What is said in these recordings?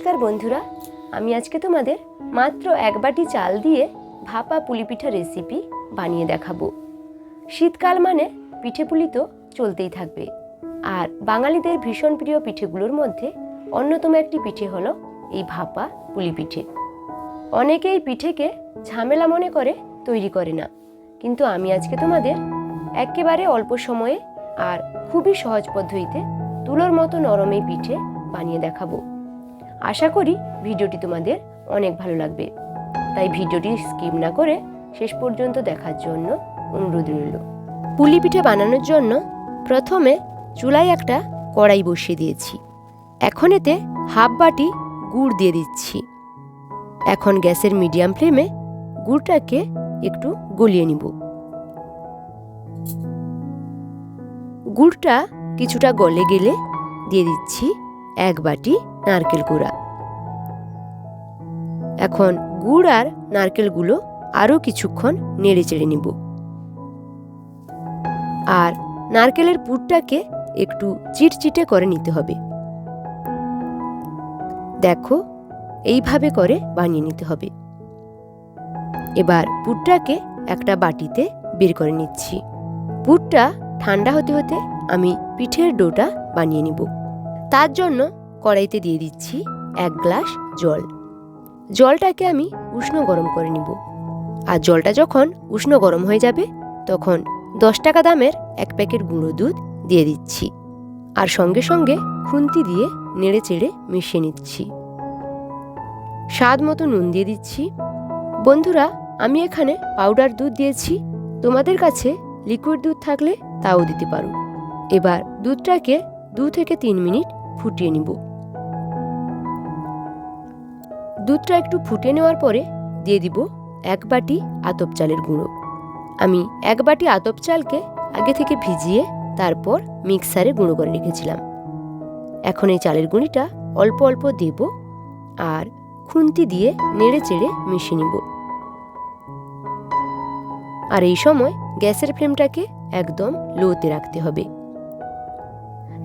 নমস্কার বন্ধুরা, আমি আজকে তোমাদের মাত্র এক বাটি চাল দিয়ে ভাপা পুলি পিঠা রেসিপি বানিয়ে দেখাবো। শীতকাল মানে পিঠে পুলি তো চলতেই থাকবে। আর বাঙালিদের ভীষণ প্রিয় পিঠেগুলোর মধ্যে অন্যতম একটি পিঠে হলো এই ভাপা পুলি পিঠে। অনেকে এই পিঠেকে ঝামেলা মনে করে, তৈরি করে না। কিন্তু আমি আজকে তোমাদের একেবারে অল্প সময়ে আর খুবই সহজ পদ্ধতিতে তুলোর মতো নরম এই পিঠে বানিয়ে দেখাবো। আশা করি ভিডিওটি তোমাদের অনেক ভালো লাগবে। তাই ভিডিওটি স্কিপ না করে শেষ পর্যন্ত দেখার জন্য অনুরোধ রইল। পুলি পিঠে বানানোর জন্য প্রথমে চুলায় একটা কড়াই বসিয়ে দিয়েছি। এখন এতে হাফ বাটি গুড় দিয়ে দিচ্ছি। এখন গ্যাসের মিডিয়াম ফ্লেমে গুড়টাকে একটু গলিয়ে নিব। গুড়টা কিছুটা গলে গেলে দিয়ে দিচ্ছি এক বাটি নারকেল গুঁড়া। এখন গুড় আর নারকেলগুলো আরও কিছুক্ষণ নেড়ে চেড়ে নিব। আর নারকেলের পুরটাকে একটু চিটচিটে করে নিতে হবে। দেখো, এইভাবে করে বানিয়ে নিতে হবে। এবার পুরটাকে একটা বাটিতে বের করে নিচ্ছি। পুরটা ঠান্ডা হতে হতে আমি পিঠের ডোটা বানিয়ে নিব। তার জন্য কড়াইতে দিয়ে দিচ্ছি এক গ্লাস জল। জলটাকে আমি উষ্ণ গরম করে নিব। আর জলটা যখন উষ্ণ গরম হয়ে যাবে, তখন দশ টাকা দামের এক প্যাকেট গুঁড়ো দুধ দিয়ে দিচ্ছি। আর সঙ্গে সঙ্গে খুন্তি দিয়ে নেড়ে চেড়ে মিশিয়ে নিচ্ছি। স্বাদ মতো নুন দিয়ে দিচ্ছি। বন্ধুরা, আমি এখানে পাউডার দুধ দিয়েছি। তোমাদের কাছে লিকুইড দুধ থাকলে তাও দিতে পারো। এবার দুধটাকে দু থেকে তিন মিনিট ফুটিয়ে নিব। দুধটা একটু ফুটে নেওয়ার পরে দিয়ে দিব এক বাটি আতপ চালের গুঁড়ো। আমি এক বাটি আতপ চালকে আগে থেকে ভিজিয়ে তারপর মিক্সারে গুঁড়ো করে রেখেছিলাম। এখন এই চালের গুঁড়িটা অল্প অল্প দেব আর খুন্তি দিয়ে নেড়ে চেড়ে মিশিয়ে নিব। আর এই সময় গ্যাসের ফ্লেমটাকে একদম লোতে রাখতে হবে।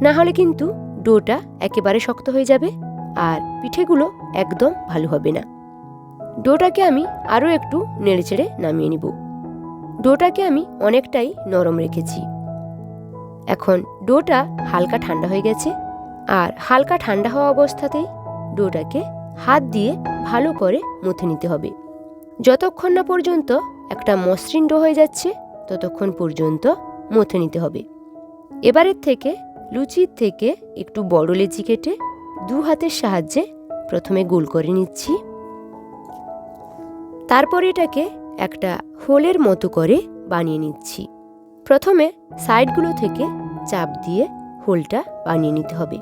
না হলে কিন্তু ডোটা একেবারে শক্ত হয়ে যাবে। আর পিঠেগুলো একদম ভালো হবে না। ডোটাকে আমি আরও একটু নেড়েচেড়ে নামিয়ে নিব। ডোটাকে আমি অনেকটাই নরম রেখেছি। এখন ডোটা হালকা ঠান্ডা হয়ে গেছে আর হালকা ঠান্ডা হওয়া অবস্থাতেই ডোটাকে হাত দিয়ে ভালো করে মুথে নিতে হবে। যতক্ষণ না পর্যন্ত একটা মসৃণ ডো হয়ে যাচ্ছে, ততক্ষণ পর্যন্ত মুথে নিতে হবে। এবারের থেকে লুচির থেকে একটু বড় লেচি কেটে দু হাতের সাহায্যে প্রথমে গোল করে নিচ্ছি। তারপর এটাকে একটা হোলের মতো করে বানিয়ে নিচ্ছি। প্রথমে সাইডগুলো থেকে চাপ দিয়ে হোলটা বানিয়ে নিতে হবে।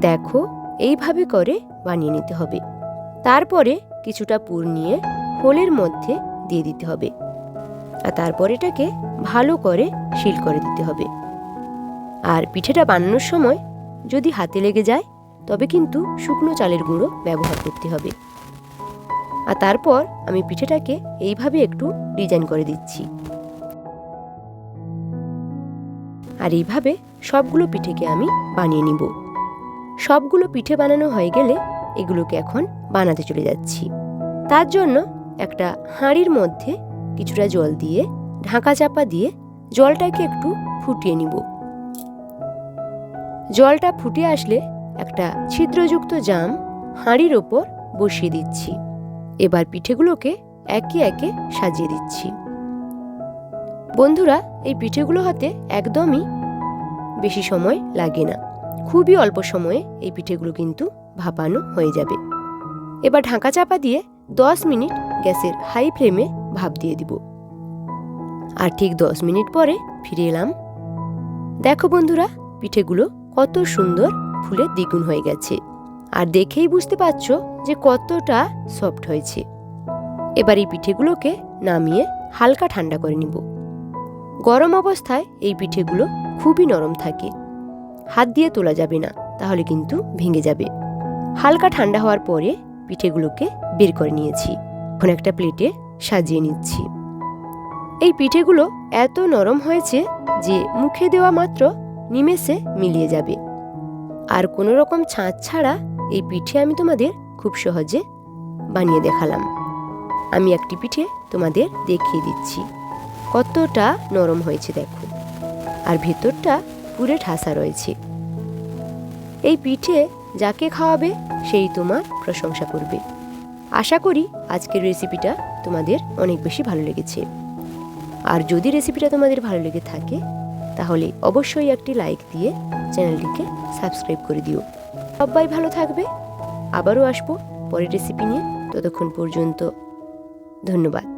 দেখো, এইভাবে করে বানিয়ে নিতে হবে। তারপরে কিছুটা পুর নিয়ে হোলের মধ্যে দিয়ে দিতে হবে। আর তারপর এটাকে ভালো করে শিল করে দিতে হবে। আর পিঠেটা বানানোর সময় যদি হাতে লেগে যায়, তবে কিন্তু শুকনো চালের গুঁড়ো ব্যবহার করতে হবে। আর তারপর আমি পিঠেটাকে এইভাবে একটু ডিজাইন করে দিচ্ছি। আর এইভাবে সবগুলো পিঠেকে আমি বানিয়ে নিব। সবগুলো পিঠে বানানো হয়ে গেলে এগুলোকে এখন বানাতে চলে যাচ্ছি। তার জন্য একটা হাঁড়ির মধ্যে কিছুটা জল দিয়ে ঢাকা চাপা দিয়ে জলটাকে একটু ফুটিয়ে নিব। জলটা ফুটে আসলে একটা ছিদ্রযুক্ত জাম হাঁড়ির ওপর বসিয়ে দিচ্ছি। এবার পিঠেগুলোকে একে একে সাজিয়ে দিচ্ছি। বন্ধুরা, এই পিঠেগুলো হাতে একদমই বেশি সময় লাগে না। খুবই অল্প সময়ে এই পিঠেগুলো কিন্তু ভাপানো হয়ে যাবে। এবার ঢাকা চাপা দিয়ে দশ মিনিট গ্যাসের হাই ফ্লেমে ভাপ দিয়ে দিব। আর ঠিক দশ মিনিট পরে ফিরে এলাম। দেখো বন্ধুরা, পিঠেগুলো কত সুন্দর ফুলে দ্বিগুণ হয়ে গেছে। আর দেখেই বুঝতে পারছ যে কতটা সফট হয়েছে। এবার এই পিঠেগুলোকে নামিয়ে হালকা ঠান্ডা করে নিব। গরম অবস্থায় এই পিঠেগুলো খুবই নরম থাকে। হাত দিয়ে তোলা যাবে না, তাহলে কিন্তু ভেঙে যাবে। হালকা ঠান্ডা হওয়ার পরে পিঠেগুলোকে বের করে নিয়েছি। এখন একটা প্লেটে সাজিয়ে নিচ্ছি। এই পিঠেগুলো এত নরম হয়েছে যে মুখে দেওয়া মাত্র নিমেষে মিলিয়ে যাবে। আর কোনো রকম ছাঁচ ছাড়া এই পিঠে আমি তোমাদের খুব সহজে বানিয়ে দেখালাম। আমি একটি পিঠে তোমাদের দেখিয়ে দিচ্ছি। কতটা নরম হয়েছে দেখো। আর ভেতরটা পুরে ঠাসা রয়েছে। এই পিঠে যাকে খাওয়াবে সেই তোমার প্রশংসা করবে। আশা করি আজকের রেসিপিটা তোমাদের অনেক বেশি ভালো লেগেছে। আর যদি রেসিপিটা তোমাদের ভালো লেগে থাকে তাহলে অবশ্যই একটি লাইক দিয়ে চ্যানেলটিকে সাবস্ক্রাইব করে দিও। সবাই ভালো থাকবে। আবারও আসব পরের রেসিপি নিয়ে। ততক্ষণ পর্যন্ত ধন্যবাদ।